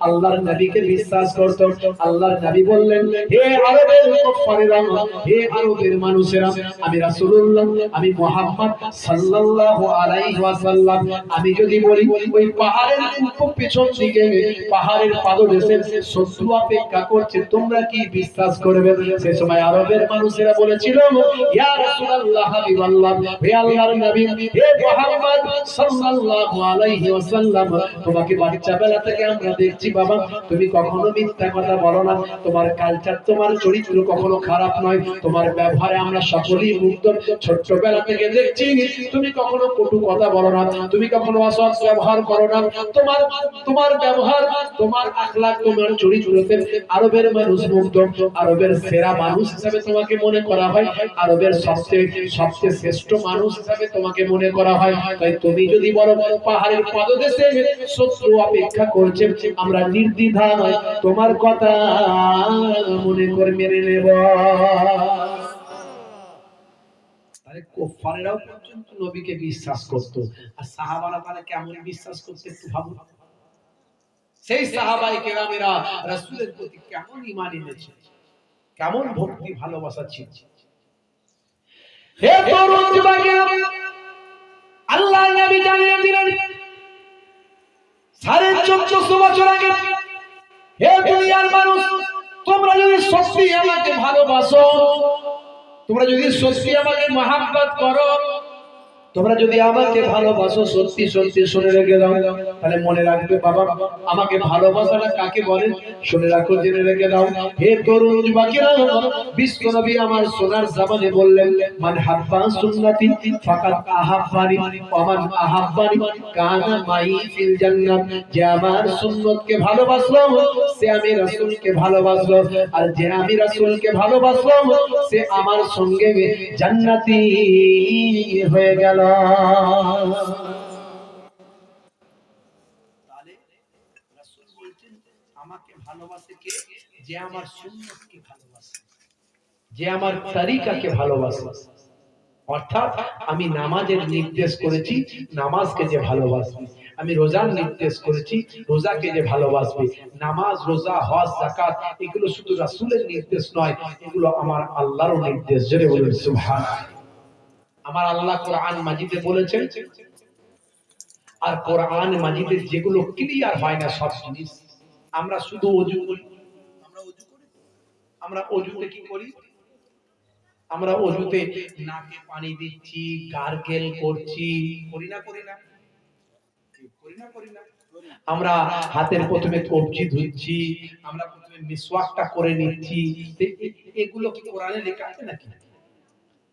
আল্লাহর নবীকে বিশ্বাস করত। আল্লাহর নবী বললেন, হে আরবের হে আরবের মানুষেরা, আমি রাসূলুল্লাহ, আমি মুহাম্মদ আলাইহি ওয়াসাল্লাম। আমি যদি বলি, ওই পাহাড়ের পেছন দিকে, পাহাড়ের পাদদেশে শত্রু অপেক্ষা করছে, তোমরা কি বিশ্বাস করবে? সে সময় আরবের মানুষেরা বলেছিল তোমাকে বাচ্চা বেলা থেকে আমরা দেখছি, বাবা, তুমি কখনো মিথ্যা কথা বলো না। তোমার কালচার তোমার চরিত্র কখনো খারাপ নয়। তোমার ব্যবহারে আমরা সকলেই থেকে দেখছি, তুমি কখনো কটু কথা বলো না। তুমি কখনো অসৎ ব্যবহার করো না। তোমার তোমার ব্যবহার, তোমার আখলাক, তোমার চরিত্রতে আরবের মানুষ মুগ্ধ, আরবের সেরা মানুষ হিসাবে তোমাকে মনে করা হয়, আরবের সবচেয়ে সবচেয়ে শ্রেষ্ঠ মানুষ হিসাবে তোমাকে মনে করা হয়। তাই তুমি যদি বলো পাহাড়ের পদদেশে শত্রু অপেক্ষা করছে, আমরা নির্দ্বিধা নয়, তোমার কথা মনে করে মেনে নেব। তাহলে কোফারেরাও পর্যন্ত নবীকে বিশ্বাস করত, আর সাহাবারা তাহলে কেমন বিশ্বাস করতে, একটু ভাবুন। সেই সাহাবাই কেরামেরা রাসূলের প্রতি কেমন ঈমান এনেছে? কেমন ভক্তি, ভালোবাসা ছিল? হে তরুণ আল্লাহ নবী জানিয়ে দিলেন, সাড়ে চোদ্দশো বছর আগে, হে দুনিয়ার মানুষ, তোমরা যদি সত্যি আমাকে ভালোবাসো, তোমরা যদি সত্যি আমাকে মহাব্বত করো তোমরা যদি আমাকে ভালোবাসো, সত্যি সত্যি শুনে রেখে দাও। তাহলে মনে রাখবে, বাবা, আমাকে ভালোবাসাটা কাকে বলে? শুনে রাখো, জেনে রেখে দাও। হে তরুণ যুবকেরা বিশ্ব নবী আমার সোনার জামানে বললেন, মান হাব্বা সুন্নতি ফাকাত আহাব্বানি, ওয়া মান আহাব্বানি, কানা মাই ফিল জান্নাত। যে আমার সুন্নতকে ভালোবাসলো, সে আমি রাসূলকে ভালোবাসলো। আর যে আমি রাসূলকে ভালোবাসলো সে আমার সঙ্গে জান্নাতি হয়ে গেল। যে আমার সুন্নতকে ভালোবাসে। ভালোবাসে। অর্থাৎ আমি নামাজের নির্দেশ করেছি, নামাজকে যে ভালোবাসবে। আমি রোজার নির্দেশ করেছি, রোজাকে যে ভালোবাসবে। নামাজ, রোজা, হজ জাকাত এগুলো শুধু রাসুলের নির্দেশ নয়, এগুলো আমার আল্লাহরও নির্দেশ। জেনে বলুন সুবহান আমার আল্লাহ কোরআন মাজিদে বলেছেন আর কোরআন মাজিদের যেগুলো ক্লিয়ার হয় না সব জিনিস আমরা শুধু অজু করি। আমরা অজু করি? আমরা অজুতে কি করি? আমরা অজুতে নাকে পানি দিচ্ছি গার্গেল করছি। করি না করি না। করি না করি না? আমরা হাতের প্রথমে কবজি ধুচ্ছি আমরা প্রথমে মিসওয়াকটা করে নিচ্ছি। এগুলো কি কোরআনে লেখা আছে নাকি?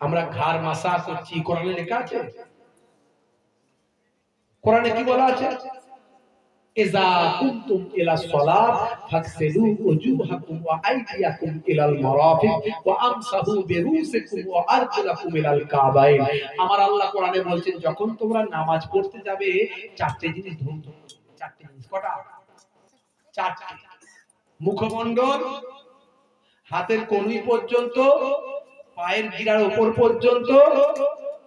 আমরা ঘাড় মাসা করছি, কোরআনে লেখা আছে? কোরআনে কি বলা আছে? আমার আল্লাহ কোরআনে বলছেন, যখন তোমরা নামাজ পড়তে যাবে, চারটে জিনিস জিনিস, কটা? মুখমণ্ডল, হাতের কনুই পর্যন্ত পায়ের গিরার উপর পর্যন্ত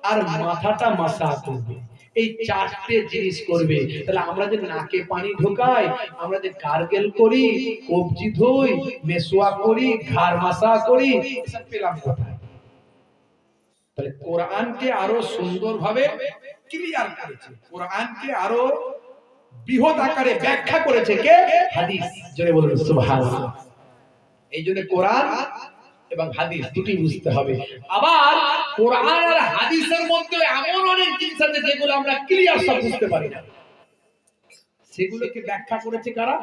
আর মাথাটা মাসা করবে। এই চারটে জিনিস করবে। তাহলে আমরা যে নাকে পানি ঢোকাই, আমরা যে গার্গেল করি, কবজি ধুই, মেসোয়া করি, ঘাড় মাসা করি, এসব পেলাম কোথায়? তাহলে কোরআনকে আরও সুন্দরভাবে ক্লিয়ার করেছে। কোরআনকে আরও বৃহৎ আকারে ব্যাখ্যা করেছে কে? হাদিস। সুবহানাল্লাহ। এই জন্য কোরআন এবং হাদিস দুটি বুঝতে হবে। আবার কোরআন আর হাদিসের মধ্যে এমন অনেক জিনিস আছে যেগুলো আমরা ক্লিয়ার সব বুঝতে পারি না। সেগুলোকে ব্যাখ্যা করেছে কারা?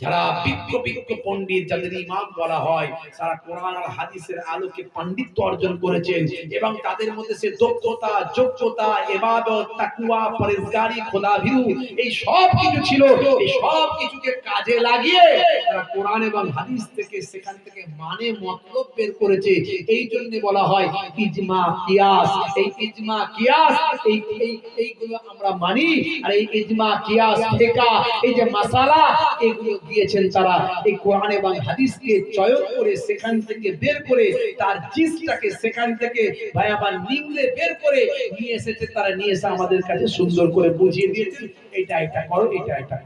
যারা বিজ্ঞ বিজ্ঞ পণ্ডিত যাদের ইমাম বলা হয় তারা কোরআন আর হাদিসের আলোকে পাণ্ডিত্য অর্জন করেছেন এবং তাদের মধ্যে সে দক্ষতা, যোগ্যতা ইবাদত তাকওয়া, পরেজগারি, খোদাভীরু, এই সব কিছু ছিল। এই সব কিছুকে কাজে লাগিয়ে তারা কোরআন এবং হাদিস থেকে সেখান থেকে মানে মতলব বের করেছে। এই জন্য বলা হয়, ইজমা, কিয়াস। এই ইজমা, কিয়াস, এই এই, এইগুলো আমরা মানি। আর এই ইজমা, কিয়াস, ফিকা, এই যে মাসালা, এগুলো দিয়েছেন তারা এই কোরআন এবং হাদিসকে চয়ন করে সেখান থেকে বের করে তার জিসটাকে সেখান থেকে ভাই নিংড়ে বের করে নিয়ে এসেছে, তারা নিয়ে এসে আমাদের কাছে সুন্দর করে বুঝিয়ে দিয়েছে, এটা এটা করো, এটা এটা।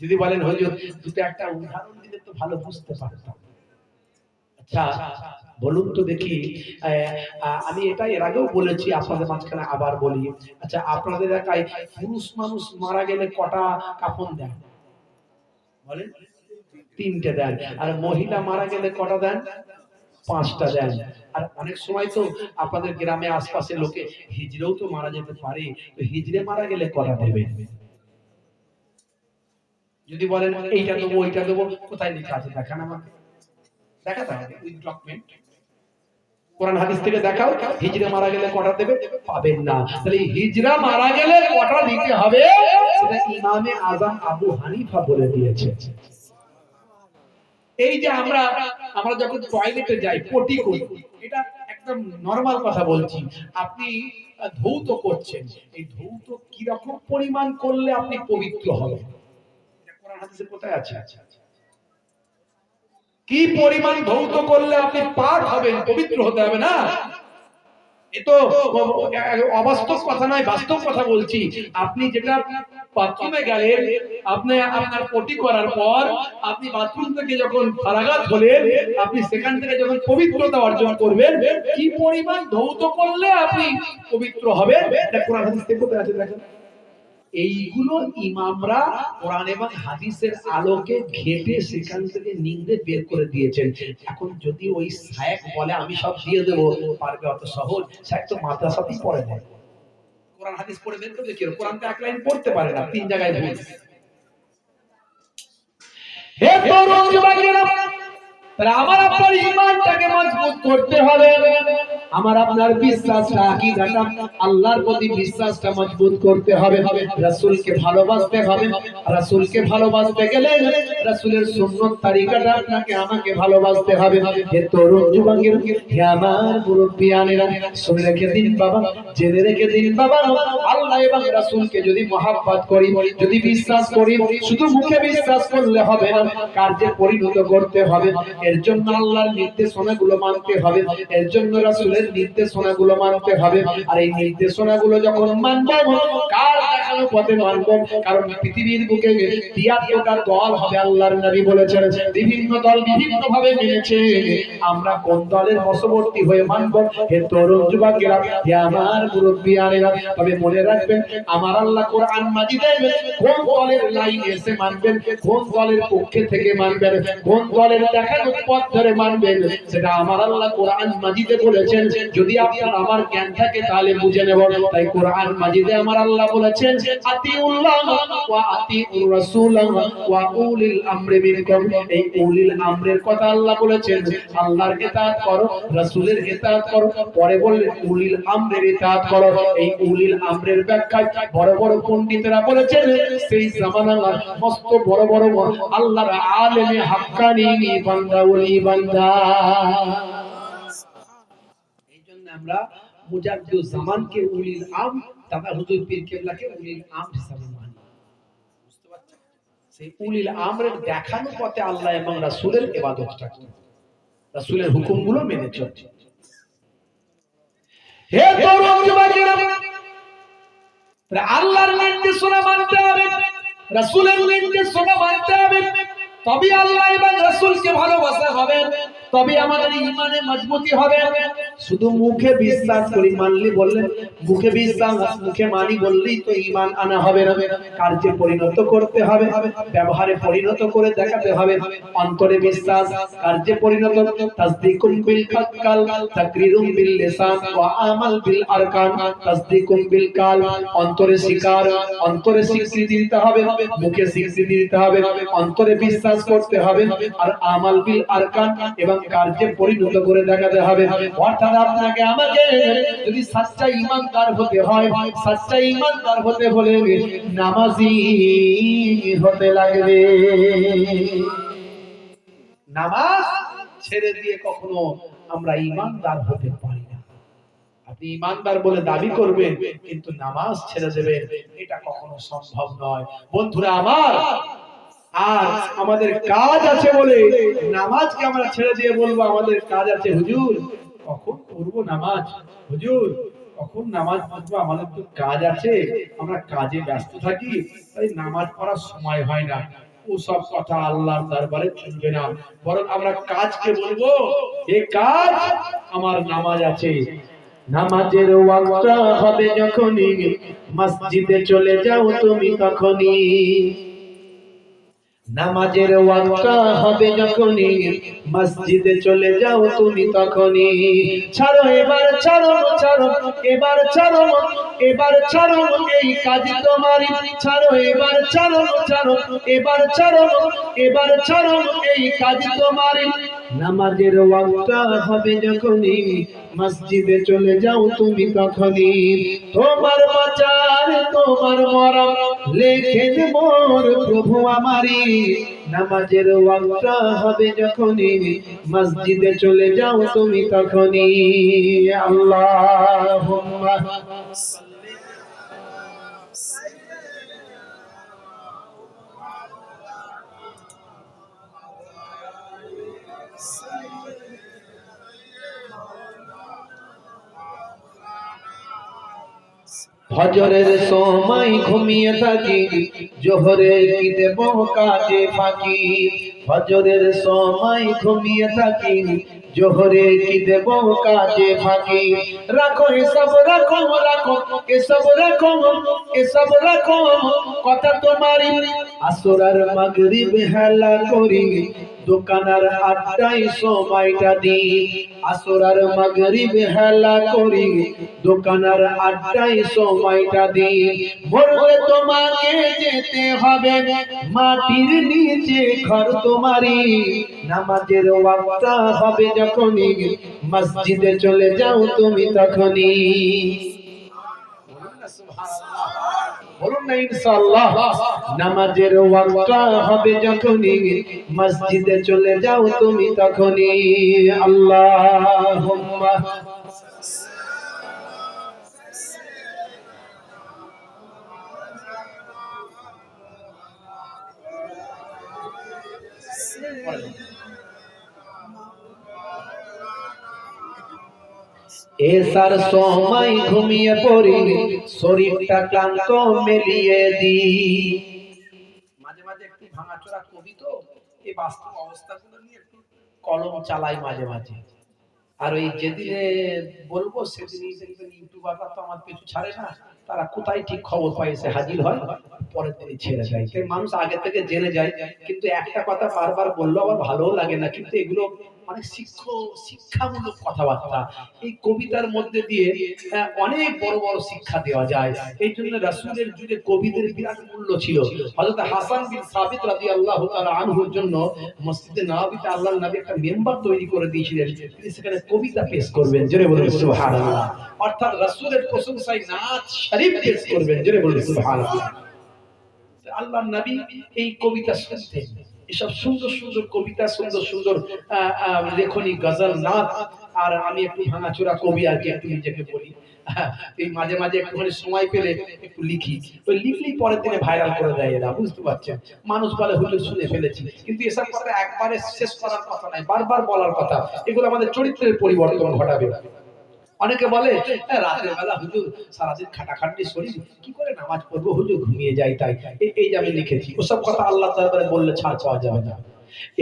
যদি বলেন, হুজুর, দুটো একটা উদাহরণ দিলে তো ভালো বুঝতে পারতাম। আচ্ছা বলুন তো দেখি আমি এটা এর আগেও বলেছি, আপনাদের মাঝখানে আবার বলি। আচ্ছা আপনাদের এলাকায় পুরুষ মানুষ মারা গেলে কটা কাফন দেন তিনটে দেন। আর মহিলা মারা গেলে কটা দেন? পাঁচটা দেন। আর অনেক সময় তো আপনাদের গ্রামে আশপাশে লোকে হিজড়েও তো মারা যেতে পারে। তো হিজড়ে মারা গেলে কটা দেবে? যদি বলেন, এইটা দেবো, ওইটা দেবো, কোথায় লেখা আছে? দেখান আমাকে। দেখা হবে। উইথ ডকুমেন্ট কোরআন হাদিস থেকে দেখাও হিজড়া মারা গেলে কটা দেবে? পাবেন না। তাহলে হিজড়া মারা গেলে কটা দিতে হবে? সেটা ইমামে আজম আবু হানিফা বলে দিয়েছে। এই যে আমরা আমরা যখন টয়লেটে যাই, পটি করি, এটা একদম নরমাল কথা বলছি। আপনি ধৌত করছেন। এই ধৌত কি রকম পরিমাণ করলে আপনি পবিত্র হবেন? কোরআন হাদিসে কোথায় আছে? কি পরিমাণ ধৌত করলে আপনি পাক হবেন, পবিত্র হতে হবে না? অবাস্তব কথা নয়, বাস্তব কথা বলছি। আপনি যেটা বাথরুমে গেলেন, আপনি আপনার পটি করার পর আপনি বাথরুম থেকে যখন ফারাগাত হলেন, আপনি সেখান থেকে যখন পবিত্রতা অর্জন করবেন, কি পরিমাণ ধৌত করলে আপনি পবিত্র হবেন? এইগুলো ইমামরা কোরআন এবং হাদিসের আলোকে ঘেটে সেখান থেকে নিংড়ে বের করে দিয়েছেন। এখন যদি ওই শায়েক বলে, আমি সব দিয়ে দেবো, পারবে, অত সহজ। শায়েক তো মাদ্রাসাতেই পড়ে কোরআন, হাদিস পড়ে বের করে? দেখি কোরআন তো এক লাইন পড়তে পারে না, তিন জায়গায় ভুল। হে তরুণ যুবকেরা আমার আপনার ইমানটাকে মজবুত করতে হবে। আমার আপনার বিশ্বাসটা, আকীদাটা, আল্লাহর প্রতি বিশ্বাসটা মজবুত করতে হবে। রাসূলকে ভালোবাসতে হবে। রাসূলকে ভালোবাসতে গেলে রাসূলের সুন্নাত তরিকাটা আপনাকে, আমাকে ভালোবাসতে হবে। হে তরুণ যুবকের হে আমার মুরব্বিয়ানেরা শুনে রেখে দিন বাবা, জেনে রেখে দিন বাবা। আল্লাহ এবং রাসূলকে যদি মহাব্বত করি, যদি বিশ্বাস করি, শুধু মুখে বিশ্বাস করলে হবে না, কার্যে পরিণত করতে হবে। এর জন্য আল্লাহর নির্দেশনাগুলো মানতে হবে। এর জন্য রাসূলের নির্দেশনাগুলো মানতে হবে। আর এই নির্দেশনাগুলো যখন মানব, কার দেখানো পথে মানব? কারণ পৃথিবীর বুকে তিয়াত্তরটা দল হবে আল্লাহর নবী বলেছেন। বিভিন্ন দল বিভিন্ন ভাবে মেনেছে আমরা কোন দলের বশবর্তী হয়ে মানব? হে তরুণ যুবকেরা, হে আমার মুরব্বিয়ানেরা তবে মনে রাখবেন, আমার আল্লাহ কোরআন মাজিদে কোন দলের লাইন এসে মানবেন, কোন দলের পক্ষে থেকে মানবেন, কোন দলের দেখানো পথ ধরে মানবেন, সেটা আমার আল্লাহ কোরআন মাজিদে বলেছেন। যদি আপনার আমার জ্ঞান থাকে, তাহলে বুঝে নেব তাই কোরআন মাজিদে আমার আল্লাহ বলেছেন, আতিউল্লাহ ওয়া আতিউর রাসূলাহ ওয়া উলিল আমরি মিনকুম। এই উলিল আমরের কথা আল্লাহ বলেছেন, আল্লাহর ইতাআত করো, রাসূলের ইতাআত করো। পরে বললেন, উলিল আমরের ইতাআত করো। এই উলিল আমরের ব্যাখ্যায় বড় বড় পণ্ডিতরা বলেছেন, সেই জামানার মস্ত বড় বড় আল্লাহর আলেমে হাক্কানি বান্দা, ওলি বান্দা। আমরা মুজাদ্দুল জামানকে উলিল আম দাদা হুজুর পীর কেবলাকে উলিল আম হিসাবে মানি। বুঝতে পারছেন? সেই উলিল আমরের দেখানো পথে আল্লাহ এবং রাসূলের ইবাদতটা রাসূলের হুকুমগুলো মেনে চলছে হে তরুণ যুবকেরা আল্লাহর নির্দেশনা মানতে হবে রাসূলের নির্দেশনা মানতে হবে। তবে আল্লাহ এবং রাসূলকে ভালোবাসা হবে। তবে আমাদের ইমানে মজবুতি হবে। শুধু মুখে বিশ্বাস করি, মানলি বললেন মুখে বিশ্বাস মুখে মানি বললেই তো ইমান আনা হবে না। কার্যে পরিণত করতে হবে, ব্যবহারে পরিণত করে দেখাতে হবে। অন্তরে বিশ্বাস, কার্যে পরিণত তাসদিকুম বিল কাল তাকরিরুম বিল লিসান, ওয়া আমাল বিল আরকান তাসদিকুম বিল কাল। অন্তরে স্বীকার অন্তরে স্বীকৃতি দিতে হবে, মুখে স্বীকৃতি দিতে হবে। অন্তরে বিশ্বাস করতে হবে, আর আমাল বিল আরকান, এবং কার্যে পরিণত করে দেখাতে হবে। অর্থাৎ আপনাকে আমাকে যদি সাচ্চা ইমানদার হতে হয় সাচ্চা ইমানদার হতে হলে নামাজি হতে লাগবে। নামাজ ছেড়ে দিয়ে কখনো আমরা ইমানদার হতে পারি না। আপনি ইমানদার বলে দাবি করবেন, কিন্তু নামাজ ছেড়ে দেবেন, এটা কখনো সম্ভব নয়। বন্ধুরা, আমার আর আমাদের কাজ আছে বলে নামাজকে আমরা ছেড়ে দিয়ে বলব, আমাদের কাজ আছে, হুজুর। কখন করব নামাজ? হুজুর, কখন নামাজ পড়ব? আমাদের তো কাজ আছে, আমরা কাজে ব্যস্ত থাকি, তাই নামাজ পড়ার সময় হয় না। ও সব কথা আল্লাহর দরবারে চলবে না। বরং আমরা কাজকে বলব, এ কাজ আমার নামাজ আছে। নামাজের ওয়াক্ত হবে যখনই। মসজিদে চলে যাও তুমি তখনই। নামাজের ওয়াক্ত হবে যখনই, মসজিদে চলে যাও তুমি তখনই। ছাড়ো, এবার ছাড়ো ছাড়ো, এবার ছাড়ো এবার ছাড়ো, এই কাজ তোমারই ছাড়ো, এবার ছাড়ো ছাড়ো, এবার ছাড়ো এবার ছাড়ো, এই কাজ তোমারই নামাজের ওয়াক্ত হবে যখনই মসজিদে চলে যাও তুমি তখনই। তোমার বাঁচার তোমার মরম লেখেন মোর প্রভু আমারি নামাজের ওয়াক্ত হবে যখনই, মসজিদে চলে যাও তুমি তখনই। আল্লাহুম্মা। ফজরের সময় ঘুমিয়ে থাকি, জোহরে কি দেব কাজে ফাঁকি? ফজরের সময় ঘুমিয়ে থাকি, জোহরে কি দেব কাজে ফাঁকি? রাখো, এসব রাখো রাখো, এসব রাখো এসব রাখো। কথা তোমারই আসরার মাগরিব হেলা করি দোকানার আড্ডায় সময়টা দিই। আসরার মাগরিব হেলা করি, দোকানার আড্ডায় সময়টা দিই। মরলে তোমাকে যেতে হবে, মাটির নিচে ঘর তোমারি নামাজের ওয়াক্তা হবে যখনই, মসজিদে চলে যাও তুমি তখনই। নামাজের হবে যখনই। মসজিদে চলে যাও তুমি তখনই। আল্লাহুম্মা। এসার সময় ঘুমিয়ে পড়ি, শরীরটা ক্লান্ত মেলিয়ে দি। মাঝে মাঝে একটু ভাঙাচোরা কবি তো, এই বাস্তব অবস্থাগুলো নিয়ে একটু কলম চালাই মাঝে মাঝে। আর ওই যেদিনে বলব দেখবেন ইউটিউবাররা তো আমার কিছু ছাড়ে না, তারা কোথায় ঠিক খবর পায় এসে হাজির হয়, পরের দিনই ছেড়ে যায় মানুষ আগে থেকে জেনে যায়, কিন্তু একটা কথা বারবার বলল আবার ভালোও লাগে না, কিন্তু এগুলো অনেক শিক্ষ শিক্ষামূলক কথাবার্তা। এই কবিতার মধ্যে দিয়ে অনেক বড় বড় শিক্ষা দেওয়া যায়। এই জন্য রাসূলের যুগে কবিদের বিরাট মূল্য ছিল। হযরত হাসান বিন সাবিত রাদিয়াল্লাহু তাআলা আনহুর জন্য মসজিদে নববীতে আল্লাহর নবী একটা মেম্বার তৈরি করে দিয়েছিলেন। তিনি সেখানে কবিতা পেশ করবেন। জোরে বলুন, সুবহানাল্লাহ। অর্থাৎ রাসূলের প্রশংসায় নাচ শরীফ পেশ করবেন। জোরে বলুন, সুবহানাল্লাহ। আল্লাহর নবী এই কবিতা শুনতেন। এসব সুন্দর সুন্দর কবিতা, সুন্দর সুন্দর লেখনী, গজল, নাচ, আর আমি একটু ভাঙাচোরা কবি আর কি একটু নিজেকে বলি। এই মাঝে মাঝে একটুখানি সময় পেলে একটু লিখি। ওই লিখলেই পরের দিনে ভাইরাল করে দেয় এরা, বুঝতে পারছেন? মানুষ বলে, হুজুর, শুনে ফেলেছি। কিন্তু এসব কথা একবারে শেষ করার কথা নাই বারবার বলার কথা। এগুলো আমাদের চরিত্রের পরিবর্তন ঘটাবে। অনেকে বলে "এ, রাতের বেলা হুজুর সারাদিন খাটাখাটনি শরীর কি করে নামাজ পড়ব? হুজুর ঘুমিয়ে যাই তাই। এই- এই যে আমি লিখেছি ওসব কথা আল্লাহ তারপরে বললে ছাড় পাওয়া যাবে না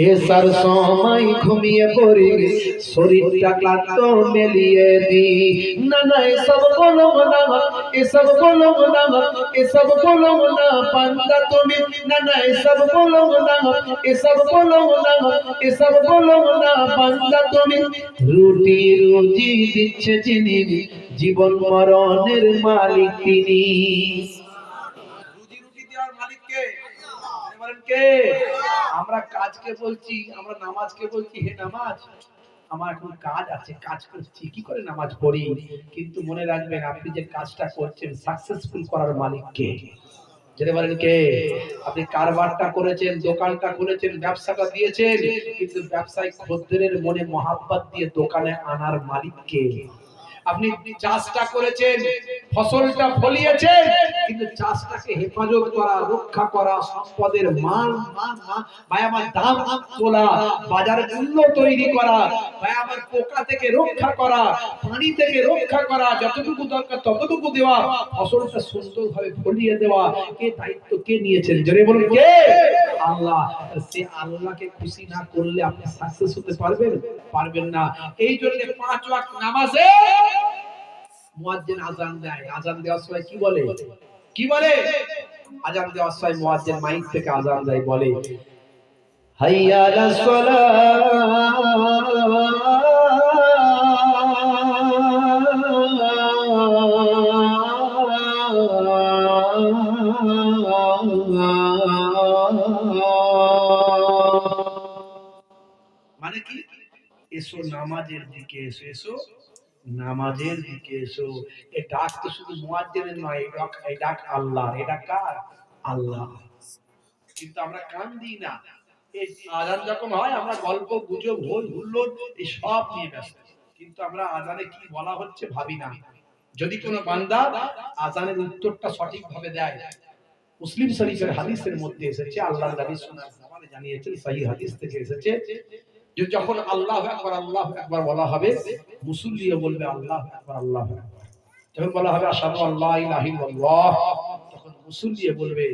এসার সময় ঘুমিয়ে পড়ি, শরীরটা ক্লান্ত মেলিয়ে দি না না এসব বলো না এসব বলো না এসব বলো না, পান্তা তুমি। না না এসব বলো না এসব বলো না এসব বলো না, পান্তা তুমি। রুটি রুজি দিচ্ছে যিনি জীবন মরণের মালিক তিনি রুজি রুটি দেওয়ার মালিক কে বলেন কে? আমরা কাজকে বলছি, আমরা নামাজকে বলছি, হে নামাজ। আমার এখন কাজ আছে, কাজ করছি কি করে নামাজ পড়ি, কিন্তু মনে রাখবেন আপনি যে কাজটা করছেন সাকসেসফুল করার মালিক কে? কে? আপনি কারবারটা করেছেন, দোকানটা খুলেছেন, ব্যবসাটা দিয়েছেন, কিন্তু খদ্দেরের মনে দিয়ে দোকানে আনার মালিক কে? আপনি চাষটা করেছেন ফসলটা ফলিয়েছে। কিন্তু চাষটাকে হেফাজত করা, রক্ষা করা, সম্পদের মান ভাই, আমার দাম তোলা, বাজার মূল্য তৈরি করা, ভাই, আমার পোকা থেকে রক্ষা করা, পানি থেকে রক্ষা করা, যতটুকু দরকার ততটুকু দেওয়া, ফসলটা সুন্দরভাবে ফলিয়ে দেওয়া, কে দায়িত্ব কে নিয়েছেন? জোরে বলুন কে? আল্লাহ, সে আল্লাহকে খুশি না করলে আপনি সাকসেস হতে পারবেন? পারবেন না। এই জন্য পাঁচ ওয়াক্ত নামাজে মুয়াজ্জিন আজান দেয়। আজান দেওয়ার সময় কি বলে? কি বলে? আজান দেওয়ার সময় মুয়াজ্জিন মাইক থেকে আজান দেয়, বলে, হাইয়া মানে কি? এসো নামাজের দিকে এসো এসো। নামাজের দিকে এসো। এ ডাক তো শুধু মুয়াজ্জিনের নয় এই ডাক এই ডাক আল্লাহ এটা কার? আল্লাহ। কিন্তু আমরা কান দিই না। এই আজান যখন হয়, আমরা গল্প, গুজব হই হুল্লোড়, এই সব নিয়ে ব্যস্ত। কিন্তু আমরা আজানে কি বলা হচ্ছে ভাবি না। যদি কোনো বান্দা আজানের উত্তরটা সঠিকভাবে দেয়, মুসলিম শরীফের হাদিসের মধ্যে এসেছে আল্লাহ জানিয়েছেন সহি হাদিস থেকে এসেছে যে যখন আল্লাহ আকবার আল্লাহ আকবার বলা হবে, মুসল্লিও বলবে আল্লাহ আকবার, আল্লাহ যখন বলা হবে আশহাদু আল্লাহ ইলাহা ইল্লাল্লাহ, তখন মুসল্লিও বলবে,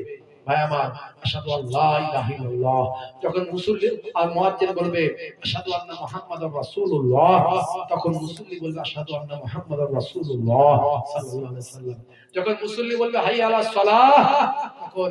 ভাই আমার, আশহাদু আল্লাহ ইলাহা ইল্লাল্লাহ। যখন মুসল্লি, আর মুয়াজ্জিন বলবে, আশহাদু আন্না মুহাম্মাদুর তখন মুসল্লি বলবে, আশহাদু আন্না মুহাম্মাদুর রাসূলুল্লাহ সাল্লাল্লাহু আলাইহি ওয়াসাল্লাম। যখন মুসল্লি বলবে হাইয়া আলাস সালাহ, তখন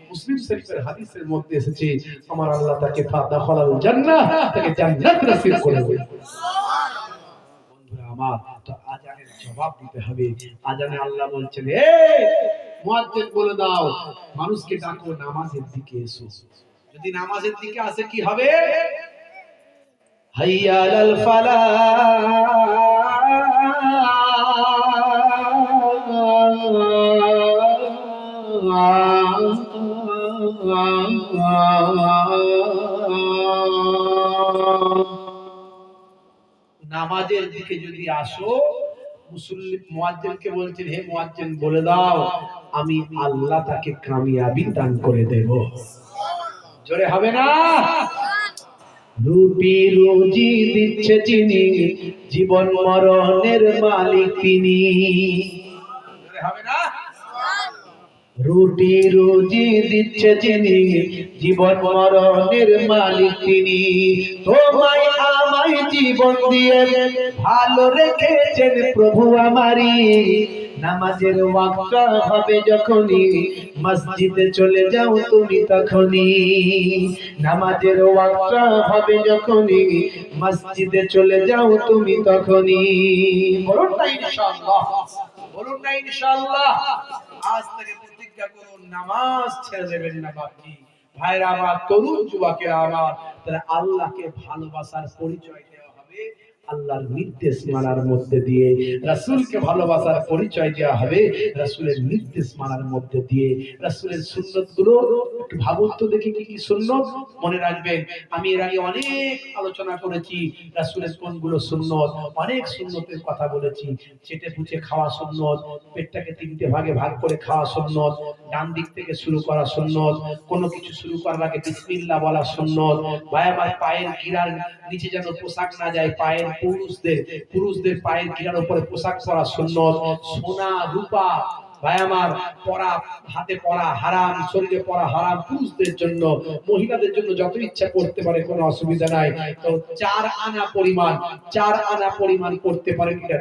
মুসলিম শরীফের হাদিসের মধ্যে এসেছে, আমার আল্লাহ তাকে ফাদাখালাল জান্নাহ, তাকে জান্নাত নসিব করে দেবে। বন্ধুরা আমার, তো আজানের জবাব দিতে হবে। আজানে আল্লাহ বলছেন, এ, মুয়াজ্জিন বলে দাও, মানুষকে ডাকো, নামাজের দিকে এসো। যদি নামাজের দিকে আসে, কি হবে? হাইয়া আলাল ফালাহ নামাজের দিকে যদি আসো বলছেন, হে মুয়াজ্জিন, বলে দাও, আমি আল্লাহ তাকে কামিয়াবি দান করে দেব। জোরে হবে না? রুটি রুজি দিচ্ছে জীবন মরণের মালিক তিনি। রুটি রুজি দিচ্ছে যিনি, জীবন মরণের মালিক তিনি। তোমায় আমায় জীবন দিয়ে ভালো রেখেছেন প্রভু আমারি নামাজের ওয়াক্তটা হবে যখনই, মসজিদে চলে যাও তুমি তখনই। নামাজের ওয়াক্তটা হবে যখনই, মসজিদে চলে যাও তুমি তখনই। বলুন না ইনশাআল্লাহ, বলুন না ইনশাআল্লাহ। আজ থেকে করুন, নামাজ ছেড়ে দেবেন না বাকি ভাইরা, আমার তরুণ যুবকেরা, আমার তারা আল্লাহকে ভালোবাসার পরিচয় হবে আল্লাহর নির্দেশ মানার মধ্যে দিয়ে রাসূলকে ভালোবাসার পরিচয় দেওয়া হবে। রাসূলের নির্দেশ মানার মধ্যে দিয়ে রাসূলের সুন্নতগুলো একটু ভাবুন তো দেখি কি কি সুন্নত। মনে রাখবেন, আমি এর আগে অনেক আলোচনা করেছি, রাসূলের কোনগুলো সুন্নত। অনেক সুন্নতের কথা বলেছি, চেটে পুচে খাওয়া সুন্নত, পেটটাকে তিনটে ভাগে ভাগ করে খাওয়া সুন্নত, ডান দিক থেকে শুরু করা সুন্নত, কোনো কিছু শুরু করার আগে বিসমিল্লাহ বলা সুন্নত ভাই আমার পায়ের গিরার নিচে যেন পোশাক না যায়, পায়ের পুরুষদের পুরুষদের পায়ের গিরার উপরে পোশাক পরা সুন্নত সোনা রূপা ভাই, আমার পরা হাতে পরা হারাম, শরীরে পরা হারাম, পুরুষদের জন্য, মহিলাদের জন্য যত ইচ্ছা করতে পারে, কোনো অসুবিধা নাই। তো চার আনা পরিমাণ, চার আনা পরিমাণ করতে পারেন, এটা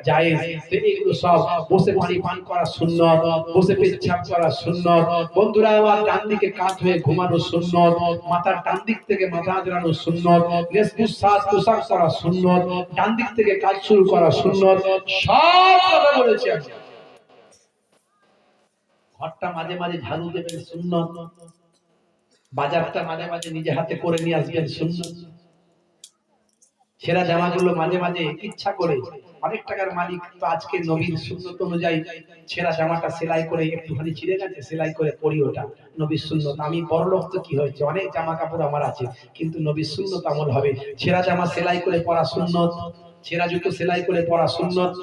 তো এগুলো সব বসে পানি পান করা সুন্নত, বসে পেচ্ছাপ করা সুন্নত। বন্ধুরা, আমার ডান দিকে কাত হয়ে ঘুমানো সুন্নত, মাথার ডান দিক থেকে মাথা সুন্নত, নেসবুস সাত পোশাক করা সুন্নত, ডান দিক থেকে কাজ শুরু করা সুন্নত, সব কথা বলেছি আমি। ঘরটা মাঝে মাঝে ঝাড়ু দেবেন সুন্নত বাজারটা মাঝে মাঝে নিজে হাতে করে নিয়ে আসবেন সুন্নত সেরা জামাগুলো মাঝে মাঝে ইচ্ছা করে, অনেক টাকার মালিক তো আজকে নবীর সুন্নত অনুযায়ী ছেঁড়া জামাটা সেলাই করে একটুখানি ছিঁড়ে গেছে, সেলাই করে পরি ওটা, নবীর সুন্নত। আমি বড় লোক তো কি হয়েছে? অনেক জামা কাপড় আমার আছে, কিন্তু নবীর সুন্নত আমল হবে। ছেঁড়া জামা সেলাই করে পরা সুন্নত ছেঁড়া জুতো সেলাই করে পরা সুন্নত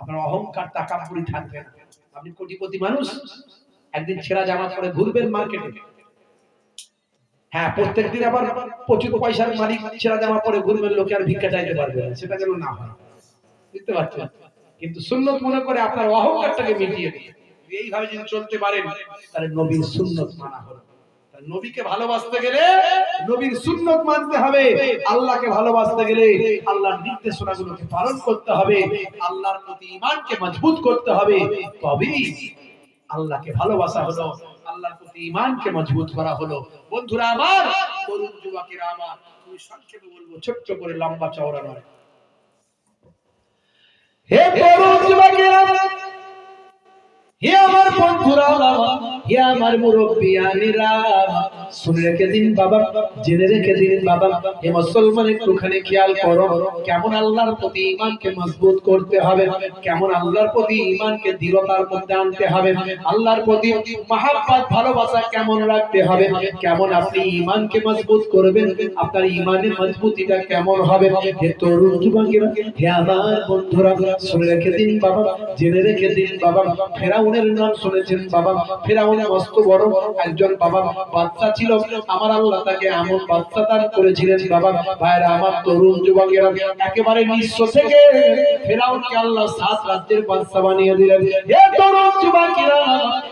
আপনার অহংকার টাকা পুরি থাকবে না। আপনি কোটিপতি মানুষ, একদিন ছেঁড়া জামা পরে ঘুরবেন মার্কেটে হ্যাঁ প্রত্যেকদিন আবার প্রচুর পয়সার মালিক ছেঁড়া জামা পরে ঘুরবেন, লোকে আর ভিক্ষা চাইতে পারবে না। সেটা যেন না হয়। বুঝতে পারছেন? কিন্তু সুন্নত মনে করে আপনার অহংকারটাকে মিটিয়ে দিয়ে এইভাবে যদি চলতে পারেন, তাহলে নবীর সুন্নত মানা হলো। নবীকে ভালোবাসতে গেলে নবীর সুন্নত মানতে হবে। আল্লাহকে ভালোবাসতে গেলে আল্লাহর নির্দেশনাগুলোকে পালন করতে হবে। আল্লাহর প্রতি ঈমানকে মজবুত করতে হবে। তবেই আল্লাহকে ভালোবাসা হলো, আল্লাহর প্রতি ঈমানকে মজবুত করা হলো। বন্ধুরা আমার, তরুণ যুবকেরা আমার তুমি সংক্ষেপে বলব, ছোট্ট করে লম্বা চওড়া নয়। হে তরুণ যুবকেরা! হে আমার বন্ধুরা, হে আমার শুনে রেখে দিন বাবা, জেনে রেখে দিন বাবা মুসলমান একটুখানি খেয়াল করো, কেমন আল্লাহর প্রতি ঈমানকে মজবুত করতে হবে, কেমন আল্লাহর প্রতি ঈমানকে দৃঢ়তার মধ্যে আনতে হবে, আল্লাহর প্রতি ভালোবাসা কেমন রাখতে হবে, কেমন আপনি ঈমানকে মজবুত করবেন, আপনার ঈমানের মজবুতিটা কেমন হবে, হে তরুণ যুবকেরা, হে আমার বন্ধুরা, শুনে রেখে দিন বাবা, জেনে রেখে দিন বাবা ফেরাউনের নাম শুনেছেন বাবা। ফেরাউন মস্ত বড়। একজন বাবা বাচ্চা ছিল। আমার আল্লাহ তাকে এমন বাচ্চা দান করেছিলেন বাবা। ভাইরা আমার তরুণ যুবকেরা, একেবারে নিঃস্ব থেকে ফেরাউনকে আল্লাহ সাত রাজ্যের বাদশা বানিয়ে দিলেন। হে তরুণ যুবকেরা,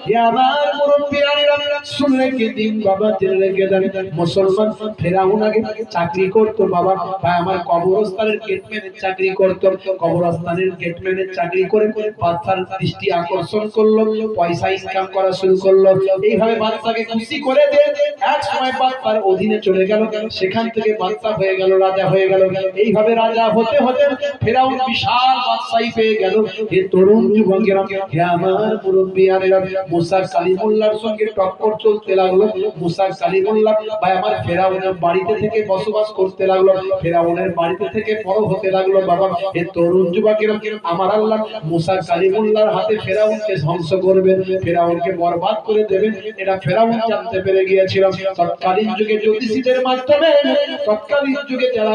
হে আমার মুরব্বিয়ানিরা শুনে রেখে দিন বাবা, জেনে রেখে দেন। মুসলমান ফেরাউন আগে চাকরি করতো বাবা। ভাই, আমার কবরস্থানের গেটম্যানের চাকরি করতো। কবরস্থানের গেটম্যানের চাকরি করে বাচ্চার দৃষ্টি আকর্ষণ করল। পয়সা ইনকাম করা শুরু করল। এইভাবে বাচ্চাকে খুশি করে দিয়ে এক সময় বাচ্চার অধীনে চলে গেল, সেখান থেকে বাচ্চা হয়ে গেল, রাজা হয়ে গেল। এইভাবে রাজা হতে হতে ফেরাউন বিশাল বাদশাহী পেয়ে গেল। হে তরুণ যুবকেরা, হে আমার মুরব্বিয়ানেরা মুসা কালিমুল্লাহর সঙ্গে টক্কর চলতে লাগল। মুসা কালিমুল্লাহ ভাই, আমার ফেরাউনের বাড়িতে থেকে বসবাস করতে লাগল। ফেরাউনের বাড়িতে থেকে বড় হতে লাগল, বাবা। হে তরুণ যুবকেরা, আমার আল্লাহ মুসা কালিমুল্লাহর হাতে ফেরাউনকে ধ্বংস করবেন, ফেরাউনকে বরবাদ করে দেবেন। এটা ফেরাউন জানতে পেরে গিয়েছিল তৎকালীন যুগে জ্যোতিষীদের মাধ্যমে, তৎকালীন যুগে যারা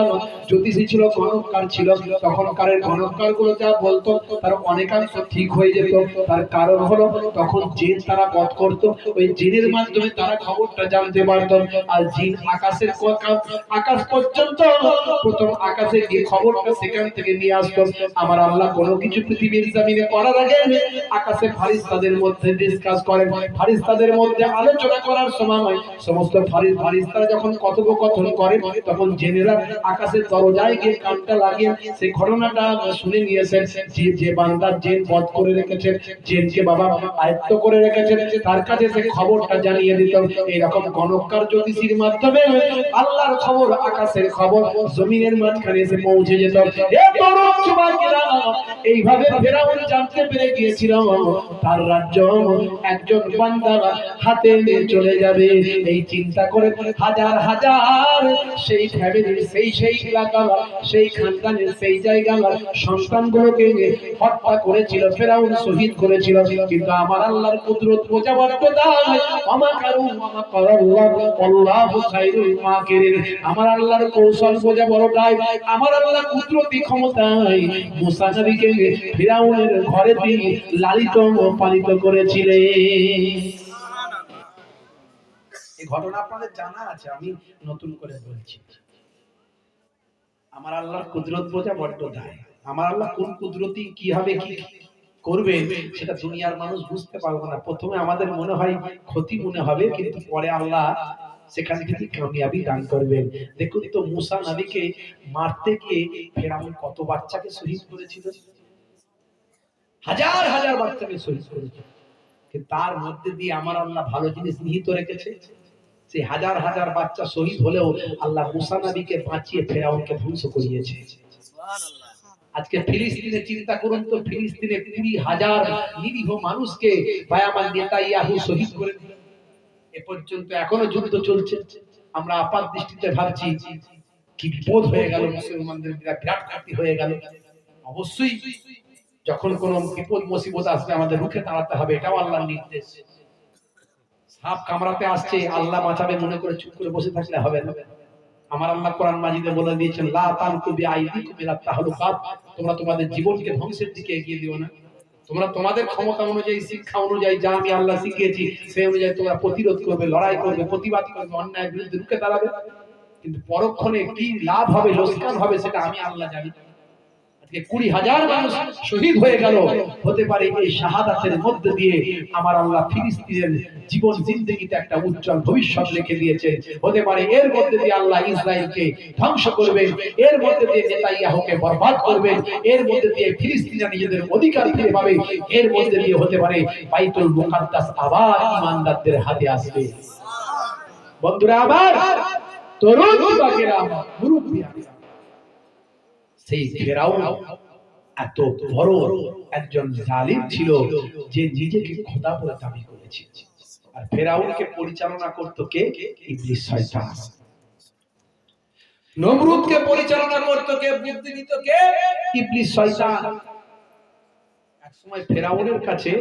জ্যোতিষী ছিল গণকার ছিল তখনকারের গণকারগুলো যা বলতো, তার অনেকাংশ ঠিক হয়ে যেত। তার কারণ হলো, তখন জিন তারা বধ করত। ওই জিনের মাধ্যমে তারা খবরটা জানতে পারত। আর জিন আকাশের আকাশ পর্যন্ত, প্রথম আকাশে গিয়ে খবরটা সেখান থেকে নিয়ে আসতো। আমার আল্লাহ কোনো কিছু পৃথিবীর জমিনে করার আগে আকাশে ফারিস্তাদের মধ্যে ডিসকাস করেন, ফারিস্তাদের মধ্যে আলোচনা করার সময় সমস্ত ফারিস ফারিস্তারা যখন কথোপকথন করে, তখন জেনেরা আকাশের দরজায় গিয়ে কানটা লাগিয়ে সেই ঘটনাটা শুনে নিয়েছেন যে যে বান্দার জেন বধ করে রেখেছেন, জেনকে বাবা আয়ত্ত করে রেখেছেন, তার কাছে সে খবরটা জানিয়ে দিত, এইরকম গণকার জ্যোতিষীর মাধ্যমে আল্লাহর খবর, আকাশের খবর জমিনের মাঝখানে এসে পৌঁছে যেত। এইভাবে ফেরাউন জানতে পেরে গিয়েছিল। তার রাজ্য একজন বান্দা হাতে নিয়ে চলে যাবে। এই চিন্তা করে হাজার হাজার সেই ফ্যামিলির, সেই সেই এলাকা সেই খানদানের, সেই জায়গার সন্তানগুলোকে হত্যা করেছিল, ফেরাউন শহীদ করেছিল। কিন্তু আমার আল্লাহর কুদরত বোঝাবার কথা আমা কারু আমা করাল্লাহ আল্লাহু। খায়রুল মাকিরিন। আমার আল্লাহর কৌশল বোঝা বড়টাই আমার আল্লাহ কুদরতি ক্ষমতায় মুসা নবীকে ফেরাউনের ঘরে দিয়ে লালিত পালিত করেছিলেন এই ঘটনা আপনাদের জানা আছে, আমি নতুন করে বলছি। আমার আল্লাহর কুদরত বোঝা বড্ড দায়। আমার আল্লাহ কোন কুদরতি, কীভাবে কি করবে, সেটা দুনিয়ার মানুষ বুঝতে পারবে না। প্রথমে আমাদের মনে হয় ক্ষতি মনে হবে, কিন্তু পরে আল্লাহ সেখান থেকে কামিয়াবি দান করবেন। দেখুন তো, মুসা নবীকে মারতে গিয়ে ফেরাউন কত বাচ্চাকে শহীদ করেছিল? হাজার হাজার বাচ্চাকে শহীদ কিন্তু তার মধ্যে দিয়ে আমার আল্লাহ ভালো জিনিস নিহিত রেখেছে। সেই হাজার হাজার বাচ্চা শহীদ হলেও আল্লাহ মুসা নবীকে বাঁচিয়ে ফেরাউনকে ধ্বংস করিয়েছে। আজকে ফিলিস্তিনে চিন্তা করুন তো, ফিলিস্তিনে কুড়ি হাজার নিরীহ মানুষকে বায়ামান নেতা ইয়াহু শহীদ করে এ পর্যন্ত এখনও যুদ্ধ চলছে। আমরা আপাত দৃষ্টিতে ভাবছি, কি বিপদ হয়ে গেল মুসলমানদের, বিরাট ক্ষতি হয়ে গেল। অবশ্যই যখন কোন বিপদ, মুসিবত আসবে, আমাদের রুখে দাঁড়াতে হবে, এটাও আল্লাহর নির্দেশ। সাপ কামড়াতে আসছে, আল্লাহ বাঁচাবে, মনে করে চুপ করে বসে থাকলে হবে না। আমার আল্লাহ কোরআন মাজিদে বলে দিয়েছেন, লা তানকু বিআইদিকুম ইলা তাহলুকাত। তোমরা তোমাদের জীবনকে ধ্বংসের দিকে এগিয়ে দিও না। তোমরা তোমাদের ক্ষমতা অনুযায়ী, শিক্ষা অনুযায়ী, যা আমি আল্লাহ শিখিয়েছি, সেই অনুযায়ী তোমরা প্রতিরোধ করবে, লড়াই করবে, প্রতিবাদ করবে অন্যায় বিরুদ্ধে রুখে দাঁড়াবে। কিন্তু পরক্ষণে কি লাভ হবে, লোকসান হবে, সেটা আমি আল্লাহ জানি আজকে বরবাদ করবেন, এর মধ্যে দিয়ে ফিলিস্তিনিরা নিজেদের অধিকার ফিরে পাবে, এর মধ্যে দিয়ে হতে পারে বাইতুল মুকাদ্দাস আবার ইমানদারদের হাতে আসবে। বন্ধুরা আবার তরুণ সেই ফেরাউন এত বড় একজন জালিম ছিল যে নিজেকে খোদা বলে দাবি করেছিল আর ফেরাউনকে পরিচালনা করত কে? ইবলিস শয়তান। নমরুদকে পরিচালনা করত কে? কে? ইবলিস শয়তান। এক সময় ফেরাউনের কাছে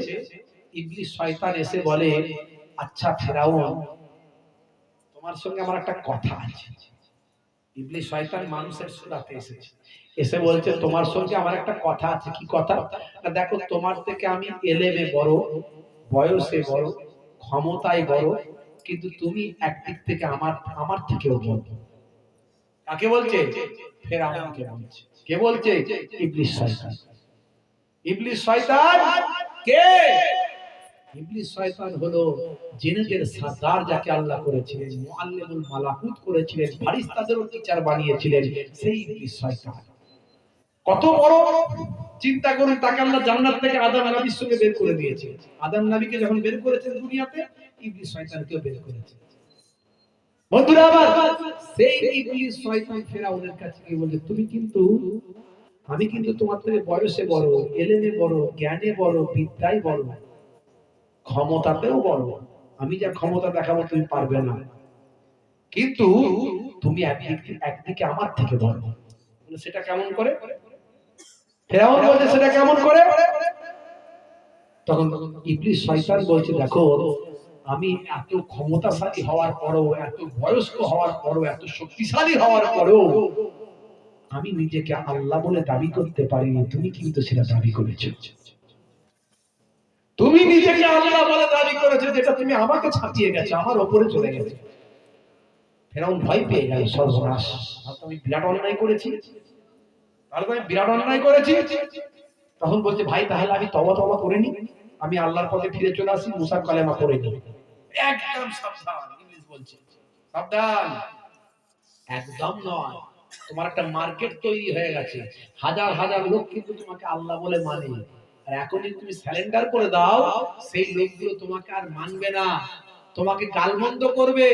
ইবলিস শয়তান এসে বলে আচ্ছা ফেরাউন, তোমার সঙ্গে আমার একটা কথা আছে। ইবলিস শয়তান মানুষের সুরাতে এসেছে। এসে বলছে, তোমার সঙ্গে আমার একটা কথা আছে। কি কথা? দেখো, তোমার থেকে আমি এলেমে বড়, বয়সে বড়, ক্ষমতায় বড়, কিন্তু তুমি একদিক থেকে আমার আমার থেকেও বড়। কাকে বলছে? ফেরাউনকে বলছে। কে বলছে? ইবলিস শয়তান। ইবলিস শয়তান কে? ইবলিস শয়তান হলো জিনেদের সর্দার যাকে আল্লাহ করেছিলেন, মুআল্লিমুল মালাকুত করেছিলেন, ফারিস্তাদেরও টিচার বানিয়েছিলেন, সেই ইবলিস শয়তান। কত বড় চিন্তা করুন তাকে আল্লাহ জান্নাত থেকে আদম নবীর সঙ্গে বের করে দিয়েছে। আদম নবীকে যখন বের করেছেন দুনিয়াতে, ইবলিস শয়তানকেও বের করেছে। বন্ধুরা আমার সেই ইবলিস শয়তান ফেরাউনের কাছে গিয়ে বলে তুমি কিন্তু, আমি কিন্তু তোমার থেকে বয়সে বড়, এলেনে বড়, জ্ঞানে বড়, বিদ্যায় বড়, ক্ষমতাতেও বড়। আমি যা ক্ষমতা দেখাবো তুমি পারবে না। কিন্তু তুমি একদিকে আমার থেকে বড়। সেটা কেমন করে? ফেরাউন বলছে, সেটা কেমন করে? তখন শয়তান বলছে, দেখো, আমি এত ক্ষমতাশালী হওয়ার এত বয়স্ক হওয়ার এত শক্তিশালী হওয়ার আমি নিজেকে আল্লাহ বলে দাবি করতে পারিনি। তুমি কিন্তু সেটা দাবি করেছ। তুমি নিজেকে আল্লাহ বলে দাবি করেছ যেটা তুমি আমাকে ছাপিয়ে গেছো, আমার ওপরে চলে গেছে। ফেরাউন ভয় পেয়ে গেল সর্বনাশ। আমি বিরাট অন্যায় করেছি। তাহলে আমি বিরাট অন্যায় করেছি। তখন বলছে ভাই তাহলে আমি তবা তবা করে নি আমি আল্লাহর পথে ফিরে চলে আসি কালেমা করে নি একদম সাবধান ইংলিশ বলছে। সাবধান। একদম নয়। তোমার একটা মার্কেট তৈরি হয়ে গেছে। হাজার হাজার লোক কিন্তু তোমাকে আল্লাহ বলে মানে। আর এখন যদি তুমি স্যালেন্ডার করে দাও সেই লোকগুলো তোমাকে আর মানবে না। তোমাকে গালমন্দ করবে।